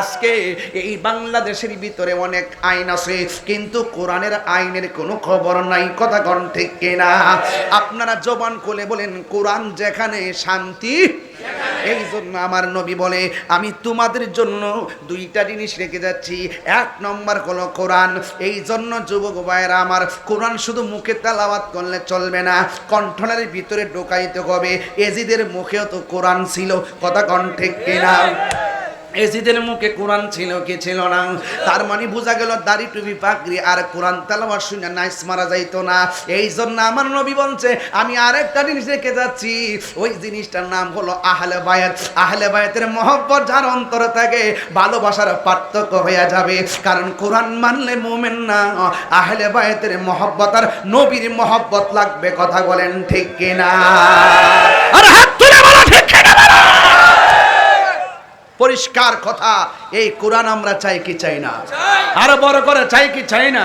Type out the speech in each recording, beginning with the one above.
আজকে এই বাংলাদেশের ভিতরে অনেক আইন আছে, কিন্তু কোরআনের আইনের কোনো খবর নাই, কথা কন ঠিক কিনা? আপনারা জবান কোলে বলেন, কোরআন যেখানে শান্তি এই জন্য আমার নবী বলে, আমি তোমাদের জন্য দুইটা জিনিস রেখে যাচ্ছি। এক নম্বর হলো কোরআন এই জন্য যুবক ভাইয়েরা আমার, কোরআন শুধু মুখে তালাবাত করলে চলবে না কণ্ঠনের ভিতরে ঢোকাইতে হবে। এজিদের মুখেও তো কোরআন ছিল, কথা কণ্ঠে কিনা? এজিদের মুখে কোরআন ছিল কি ছিল না? তার মানে বোঝা গেল দাড়ি টুপি পাকড়ি আর কোরআন তালাবার শুনে নাইস মারা যাইতো না। এই জন্য আমার নবী বলছে, আমি আরেকটা জিনিস রেখে যাচ্ছি। ওই জিনিসটার নাম হলো আহলে বায়াত। আহলে বায়াতের মহব্বত যার অন্তরে থাকে ভালোবাসার পার্থক্য হয়ে যাবে। কারণ কোরআন মানলে মোমেন না। আহলে বায়াতের মহব্বত আর নবীর মহব্বত লাগবে, কথা বলেন ঠিক কিনা? আর হাত তুলে বলো ঠিক পরিষ্কার কথা এই কোরআন আমরা চাই কি চাই না? আরও বড় করে চাই কি চাই না?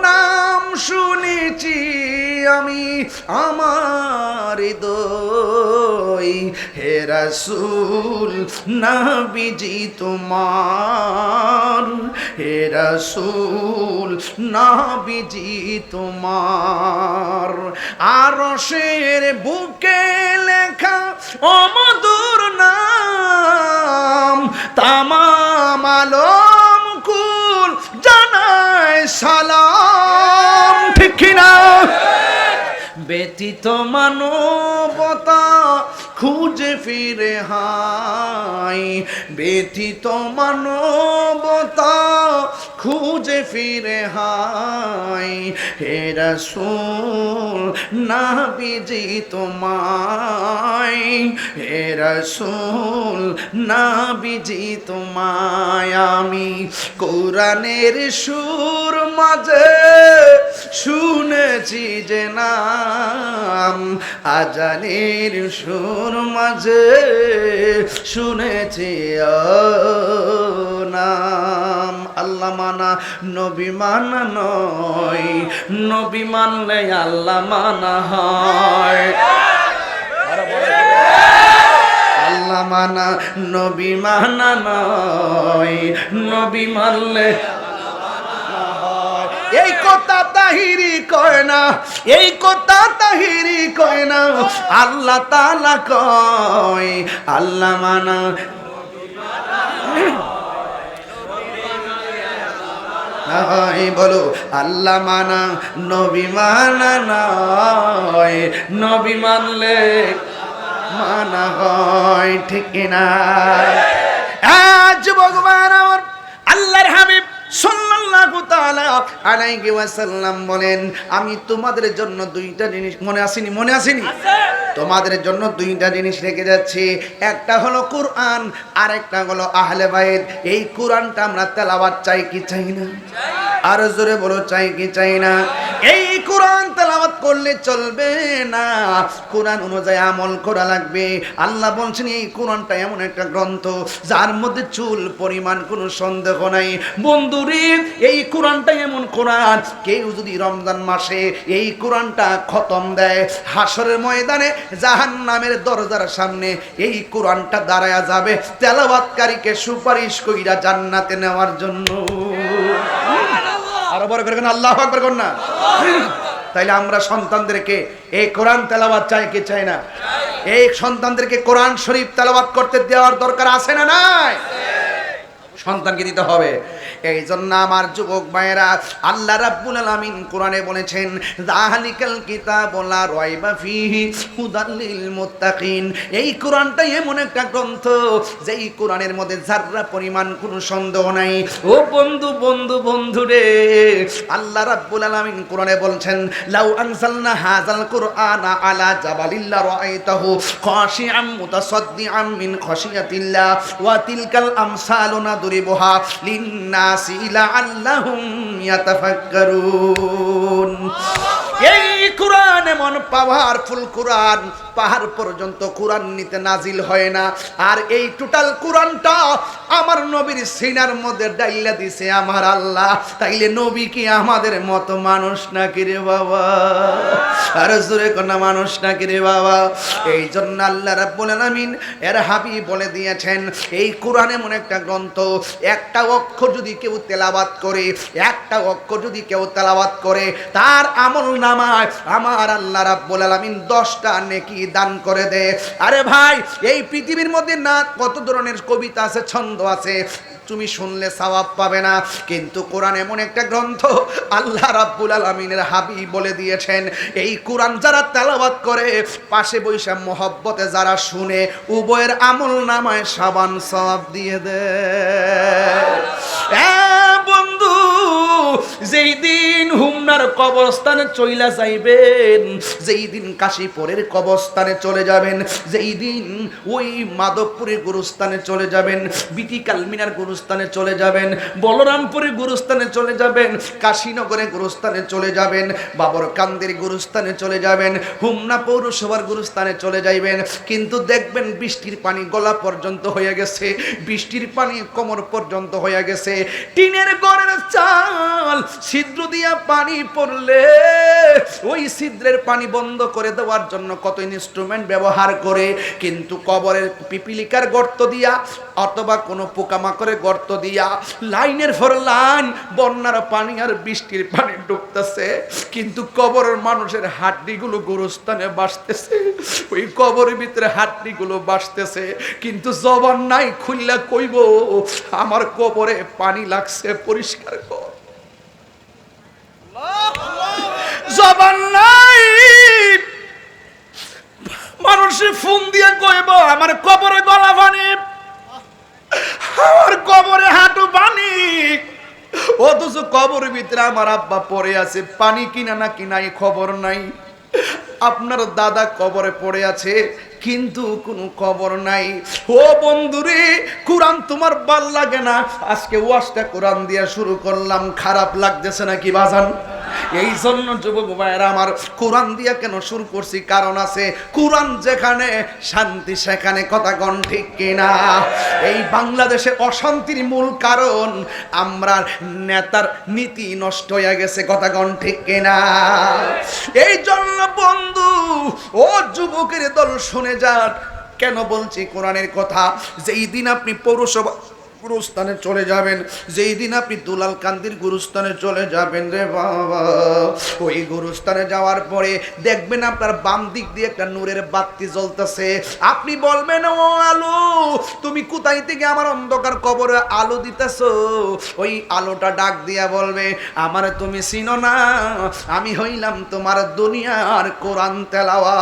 নাম শুনেছি আমি আমার দই। হে রাসূল, নাবিজি তোমার। হে রাসূল, নাবিজি তোমার। আর শের বুকে লেখা অমধুর নাম, তামাম আলম কুল জানায় সালাম। ব্যতীত মানবতা খুঁজে ফিরে হাই। ব্যতীত মানবতা খুঁজে ফিরে হাই। হে রসুল না বিজি তোমায়। হে রসুল না বিজি তোমায়। আমি কোরআনের সুর মাঝে শুনেছি যে নাম আজানির সুর মাঝে শুনেছি নাম। আল্লাহ মানা, নবী মানা নয়, নবী মানলে আল্লাহ মানা হয়। আল্লাহ মানা, নবী মানা নয়, নবী মানলে এই কথা তাহিরি কয় না, এই কথা তাহিরি কয় না। আল্লাহ তালা কয়, আল্লাহ মানা। বলো, আল্লাহ মানা, নবী মানা নয়। নবী মানলে মানা হয়, ঠিক না আজ ভগবান তাআলা আলাইহি ওয়াসাল্লাম বলেন আমি তোমাদের জন্য দুইটা জিনিস মনে আসেনি মনে আসেনি? তোমাদের জন্য দুইটা জিনিস রেখে যাচ্ছি। একটা হলো কোরআন আর একটা হলো আহলে বাইত। এই কোরআনটা আমরা তেলাওয়াত চাই কি চাই না? আর জোরে বলো, চাই কি চাই না? এই কোরআন তেলাওয়াত করলে চলবে না। কোরআন অনুযায়ী আমল করা লাগবে। আল্লাহ বলছেন, এই কোরআনটা এমন একটা গ্রন্থ, যার মধ্যে চুল পরিমাণ কোনো সন্দেহ নাই। বন্ধুরে, এই কোরআনটা এমন কোরআন, কেউ যদি রমজান মাসে এই কোরআনটা খতম দেয় হাসরের ময়দানে জাহান নামের দরজার সামনে এই কোরআনটা দাঁড়ায়া যাবে তেলাবাতকারীকে সুপারিশ কইরা জান্নাতে নেওয়ার জন্য। আরও বড় করে আল্লাহ আকবর না। তাইলে আমরা সন্তানদেরকে, এই কোরআন তেলাবাদ চাই কি চাই না? এই সন্তানদেরকে কোরআন শরীফ তেলাবাদ করতে দেওয়ার দরকার আছে না নাই? সন্তানকে দিতে হবে। এই জন্য আমার যুবক ভাইয়েরা, আল্লাহ রাব্বুল আলামিন কোরআনে বলেছেন, যাহালিকাল কিতাবুল লা রাইবা ফিহি হুদাল লিল মুত্তাকিন। এই কোরআনটা এমন একটা গ্রন্থ, যেই কোরআনের মধ্যে যাররা পরিমাণ কোনো সন্দেহ নাই। ও বন্ধু বন্ধু বন্ধু রে, আল্লাহ রাব্বুল আলামিন কোরআনে বলছেন, লাউ আনসালনা হাযাল কুরআনা আলা জাবালিল্লা রাআইতাহু খাশিআম মুতাসাদ্দিআম মিন খাশিয়াতিল্লাহ ওয়া তিলকাল আমসালু নাদরি ইয়াতাফাক্কারুন। এই কোরআন এমন পাওয়ারফুল কোরআন, পাহাড় পর্যন্ত কোরআন নিতে নাজিল হয় না। আর এই টোটাল কোরআনটা আমার নবীর সিনার মধ্যে ডাইলা দিছে, আমার আল্লাহ, তাইলে নবী কি আমাদের মতো মানুষ নাকি রে বাবা? আর জোরে কোনা মানুষ নাকি রে বাবা? এই জন্য আল্লাহ রাব্বুল আলামিন এর হাবি বলে দিয়েছেন, এই কোরআন এমন একটা গ্রন্থ, একটা অক্ষর যদি কেউ তেলাবাত করে, একটা অক্ষর যদি কেউ তেলাবাত করে, তার আমল নামায় আমার আল্লাহ রাব্বুল আলামিন দশটা নেকি দান করে দেয়। আরে ভাই, এই পৃথিবীর মধ্যে না, কত ধরনের কবিতা আছে, ছন্দ আছে। তুমি শুনলে সওয়াব পাবে না। কিন্তু কোরআন এমন একটা গ্রন্থ আল্লাহ রাব্বুল আলমিনের হাবি বলে দিয়েছেন। এই কোরআন যারা তেলাওয়াত করে, পাশে বৈশা মহব্বতে যারা শুনে, উভয়ের আমল নামায় সাবান সওয়াব দিয়ে দেয়। হুমনার কবরস্থানে চইলা যাইবেন। যেই দিন কাশীপুরের কবরস্থানে চলে যাবেন, যেই দিন ওই মাধবপুরের গুরুস্থানে চলে যাবেন, বিটি কালমিনার গুরুস্থানে চলে যাবেন, বলরামপুরের গুরুস্থানে চলে যাবেন, কাশীনগরের গুরুস্থানে চলে যাবেন বাবর কান্দের গুরুস্থানে চলে যাবেন, হুমনা পৌরসভার গুরুস্থানে চলে যাইবেন। কিন্তু দেখবেন বৃষ্টির পানি গলা পর্যন্ত হয়ে গেছে, বৃষ্টির পানি কোমর পর্যন্ত হয়ে গেছে। টিনের গড়ের চাল ছিদ্র দিয়া পানি পড়লে, ওই ছিদ্রের পানি বন্ধ করে দেওয়ার জন্য কত ইনস্ট্রুমেন্ট ব্যবহার করে, কিন্তু কবরের পিপিলিকার গর্ত দিয়া অথবা কোনো পোকামাকড়ের গর্ত দিয়া লাইনের পর লাইন বন্যার পানি আর বৃষ্টির পানি ঢুকতেছে কিন্তু কবরের মানুষের হাড্ডিগুলো গোরস্থানে বাসতেছে ওই কবরের ভিতরে হাড্ডিগুলো বাসতেছে কিন্তু জবান নাই খুললা কইব, আমার কবরে পানি লাগছে, পরিষ্কার কর। জবান নাই। মানুষে ফোন দিয়ে কইব, আমার কবরে গলা পানি আমার কবরে হাঁটু পানি অথচ কবরের ভিতরে আমার আব্বা পড়ে আছে, পানি কিনা না কিনাই খবর নাই। আপনার দাদা কবরে পড়ে আছে, কিন্তু কোনো খবর নাই। ও বন্ধুরে, কোরআন তোমার ভালো লাগে না। আজকে ওয়াজটা কোরআন দিয়ে শুরু করলাম, খারাপ লাগতেছে নাকি বাজান? এই জন্য যুবক ভাইয়েরা, আমার কোরআন দিয়া কেন শুরু করছি? কারণ আছে, কোরআন যেখানে, শান্তি সেখানে, কথা গণ ঠিক কিনা? এই বাংলাদেশে অশান্তির মূল কারণ, আমরা নেতার নীতি নষ্ট হয়ে গেছে, কথা গণ ঠিক কিনা? এই জন্য বন্ধু, ও যুবকের দল শুনে যান কেন বলছি কোরআনের কথা? যেই দিন আপনি পৌরসভা গুরুস্থানে চলে যাবেন, যেই দিন আপনি দুলাল কান্দির গুরুস্থানে চলে যাবেন রে বাবা। ওই গুরুস্থানে যাওয়ার পরে দেখবেন আপনার বাম দিক দিয়ে একটা নূরের বাতি জ্বলতেছে। আপনি বলবেন, ও আলো, তুমি কোথায় থেকে আমার অন্ধকার কবরে আলো দিতেছো? ওই আলোটা ডাক দিয়া বলবে, আমার তুমি চিনো না, আমি হইলাম তোমার দুনিয়ার কোরআন তেলাওয়া